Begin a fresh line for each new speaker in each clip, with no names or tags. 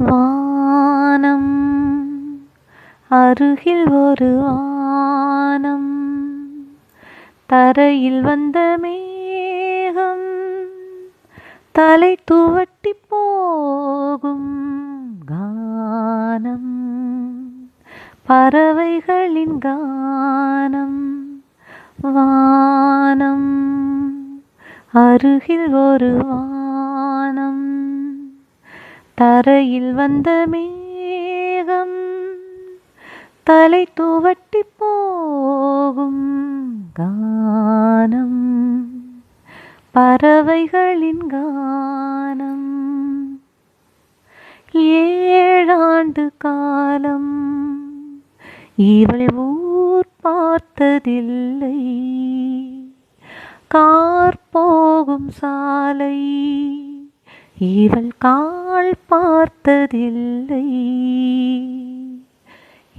வானம் அருகில் ஒரு வானம் தரையில் வந்த மேகம் தலை துவட்டி போகும் கானம் பறவைகளின் கானம் வானம் அருகில் ஒரு வானம் தரையில் வந்த மேகம் தலை துவட்டி போகும் கானம் பறவைகளின் கானம். ஏழாண்டு காலம் இவள் ஊர் பார்த்ததில்லை. கார் போகும் சாலை இவள் கால் பார்த்ததில்லை.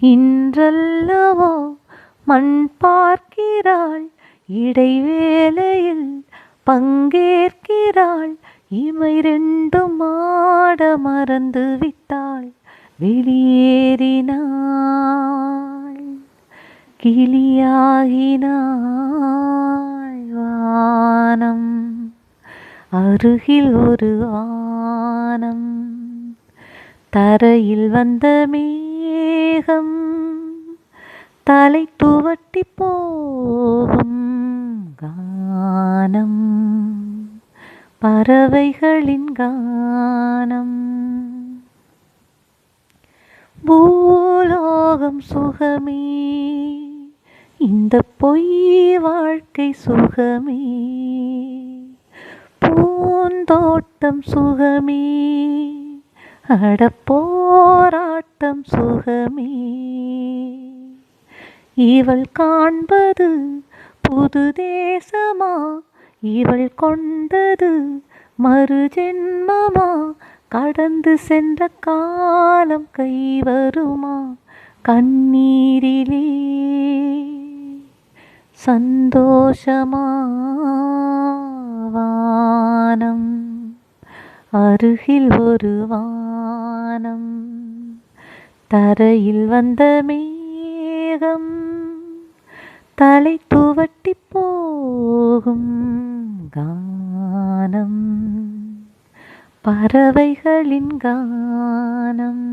இன்றல்லவோ மண் பார்க்கிறாள் இடைவேளையில் பங்கேற்கிறாள். இமை ரெண்டும் ஆட மறந்து விட்டாள் வெளியேறினாள். கிளியாகினாள் வானம். அருகில் ஒரு வானம் தரையில் வந்த மேகம் தலை துவட்டி போகும் கானம் பறவைகளின் கானம். பூலோகம் சுகமே இந்த பொய் வாழ்க்கை சுகமே. பூந்தோட்டம் சுகமே. அடப்போராட்டம் சுகமே. இவள் காண்பது புது தேசமா இவள் கொண்டது மறு ஜென்மமா கடந்து சென்ற காலம் கைவருமா? கண்ணீரிலே சந்தோஷமா? வானம் அருகில் ஒரு வானம் தரையில் வந்த மேகம் தலை துவட்டி போகும் கானம் பறவைகளின் கானம்.